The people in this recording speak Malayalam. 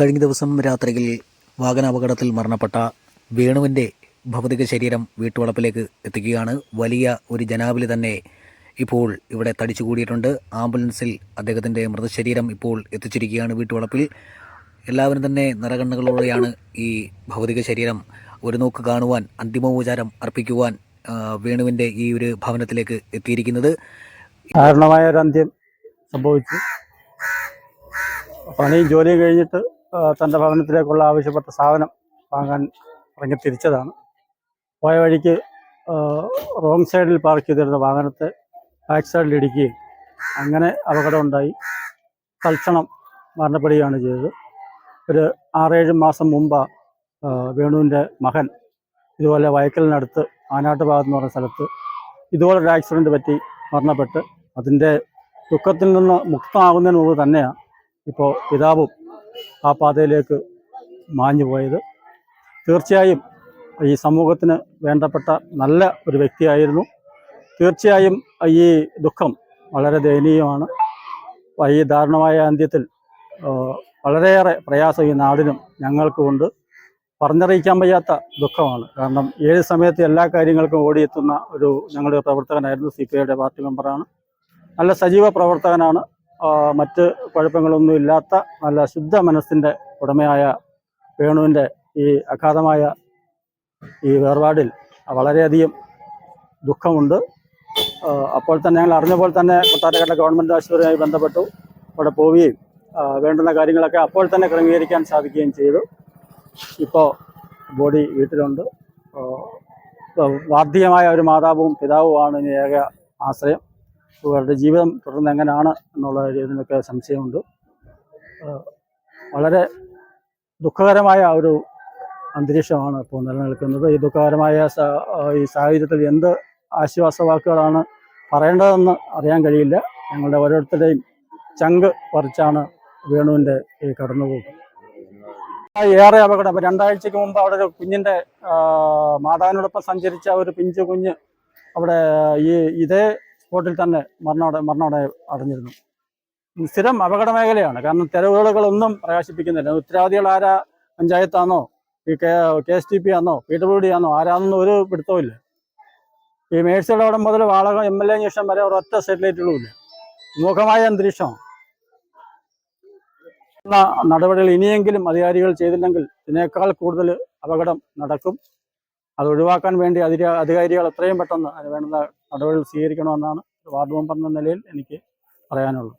കഴിഞ്ഞ ദിവസം രാത്രിയിൽ വാഹനാപകടത്തിൽ മരണപ്പെട്ട വേണുവിന്റെ ഭൗതിക ശരീരം വീട്ടുവളപ്പിലേക്ക് എത്തിക്കുകയാണ്. വലിയ ഒരു ജനാബിലി തന്നെ ഇപ്പോൾ ഇവിടെ തടിച്ചു കൂടിയിട്ടുണ്ട് ആംബുലൻസിൽ അദ്ദേഹത്തിന്റെ മൃതശരീരം ഇപ്പോൾ എത്തിച്ചിരിക്കുകയാണ് വീട്ടുവളപ്പിൽ. എല്ലാവരും തന്നെ നിറകണ്ണുകളോടെയാണ് ഈ ഭൗതിക ശരീരം ഒരു നോക്ക് കാണുവാൻ അന്തിമോപചാരം അർപ്പിക്കുവാൻ വേണുവിന്റെ ഈ ഒരു ഭവനത്തിലേക്ക് എത്തിയിരിക്കുന്നത്. ദാരുണമായ ഒരു അന്ത്യം സംഭവിച്ചു. പണിയും ജോലിയും കഴിഞ്ഞിട്ട് തന്റെ ഭവനത്തിലേക്കുള്ള ആവശ്യപ്പെട്ട സാധനം വാങ്ങാൻ ഇറങ്ങി തിരിച്ചതാണ്. പോയ വഴിക്ക് റോങ് സൈഡിൽ പാർക്ക് ചെയ്തിരുന്ന വാഹനത്തെ ബാക്ക് സൈഡിൽ ഇടിക്കുകയും അങ്ങനെ അപകടമുണ്ടായി. തൽക്ഷണം മരണപ്പെടുകയാണ് ചെയ്തത്. ഒരു ആറേഴ് മാസം മുമ്പ് വേണുവിന്റെ മകൻ ഇതുപോലെ വയക്കലിനടുത്ത് ആനാട്ട് ഭാഗത്ത് എന്ന് പറഞ്ഞ സ്ഥലത്ത് ഇതുപോലൊരു ആക്സിഡന്റ് പറ്റി മരണപ്പെട്ട്. അതിന്റെ ദുഃഖത്തിൽ നിന്ന് മുക്തമാകുന്നതിന് മുമ്പ് തന്നെയാണ് ഇപ്പോൾ പിതാവും ആ പാതയിലേക്ക് മാഞ്ഞു പോയത്. തീർച്ചയായും ഈ സമൂഹത്തിന് വേണ്ടപ്പെട്ട നല്ല ഒരു വ്യക്തിയായിരുന്നു. തീർച്ചയായും ഈ ദുഃഖം വളരെ ദയനീയമാണ്. ഈ ദാരുണമായ അന്ത്യത്തിൽ വളരെയേറെ പ്രയാസം ഈ നാടിനും ഞങ്ങൾക്കുമുണ്ട് പറഞ്ഞറിയിക്കാൻ വയ്യാത്ത ദുഃഖമാണ്. കാരണം ഏത് സമയത്ത് എല്ലാ കാര്യങ്ങൾക്കും ഓടിയെത്തുന്ന ഒരു ഞങ്ങളുടെ പ്രവർത്തകനായിരുന്നു സി പി ഐയുടെ പാർട്ടി മെമ്പറാണ്. നല്ല സജീവ പ്രവർത്തകനാണ്. മറ്റ് കുഴപ്പങ്ങളൊന്നും ഇല്ലാത്ത നല്ല ശുദ്ധ മനസ്സിന്റെ ഉടമയായ വേണുവിന്റെ ഈ അഗാധമായ ഈ വേർപാടിൽ വളരെയധികം ദുഃഖമുണ്ട്. അപ്പോൾ തന്നെ ഞങ്ങൾ അറിഞ്ഞപ്പോൾ തന്നെ കൊട്ടാരക്കട്ട ഗവൺമെന്റ് ആശുപത്രിയുമായി ബന്ധപ്പെട്ടു. അവിടെ പോവുകയും വേണ്ടുന്ന കാര്യങ്ങളൊക്കെ അപ്പോൾ തന്നെ ക്രമീകരിക്കാൻ സാധിക്കുകയും ചെയ്തു. ഇപ്പോൾ ബോഡി വീട്ടിലുണ്ട്. വാർദ്ധികമായ ഒരു മാതാവും പിതാവുമാണ് ഇനി ഏക ആശ്രയം. ഇവരുടെ ജീവിതം തുടർന്ന് എങ്ങനെയാണ് എന്നുള്ള ഇതിനൊക്കെ സംശയമുണ്ട്. വളരെ ദുഃഖകരമായ ഒരു അന്തരീക്ഷമാണ് ഇപ്പോൾ നിലനിൽക്കുന്നത്. ഈ ദുഃഖകരമായ ഈ സാഹചര്യത്തിൽ എന്ത് ആശ്വാസ വാക്കുകളാണ് പറയേണ്ടതെന്ന് അറിയാൻ കഴിയില്ല. ഞങ്ങളുടെ ഓരോരുത്തരുടെയും ചങ്ക് പറിച്ചാണ് വേണുവിന്റെ ഈ കടന്നുപോക്ക്. ആ, ഏറെ അപകടം. രണ്ടാഴ്ചക്ക് മുമ്പ് അവിടെ ഒരു കുഞ്ഞിന്റെ മാതാവിനോടൊപ്പം സഞ്ചരിച്ച ഒരു പിഞ്ചു കുഞ്ഞ് അവിടെ ഈ ഇതേ സ്പോട്ടിൽ തന്നെ മരണോടെ മരണോടെ അടഞ്ഞിരുന്നു. സ്ഥിരം അപകട മേഖലയാണ്. കാരണം തെരവുകളൊന്നും പ്രകാശിപ്പിക്കുന്നില്ല. ഉത്തരവാദികൾ ആരാ? പഞ്ചായത്താണോ ഈ കെ എസ് ടി പി ആണോ പി ഡബ്ല്യു ഡി ആണോ ആരാണെന്നും ഒരു പിടുത്തവുമില്ല ഈ മേഴ്സിയുടെ അവിടെ മുതൽ വാളകം എം എൽ എ ശേഷം വരെ ഒരൊറ്റ സെറ്റലൈറ്റുകളും ഇല്ല. മുഖമായ അന്തരീക്ഷമാണ് നടപടികൾ ഇനിയെങ്കിലും അധികാരികൾ ചെയ്തില്ലെങ്കിൽ ഇതിനേക്കാൾ കൂടുതൽ അപകടം നടക്കും. അത് ഒഴിവാക്കാൻ വേണ്ടി അധിക അധികാരികൾ എത്രയും പെട്ടെന്ന് അതിന് വേണ്ടുന്ന നടപടികൾ സ്വീകരിക്കണമെന്നാണ് വാർഡ് മെമ്പർ എന്ന നിലയിൽ എനിക്ക് പറയാനുള്ളത്.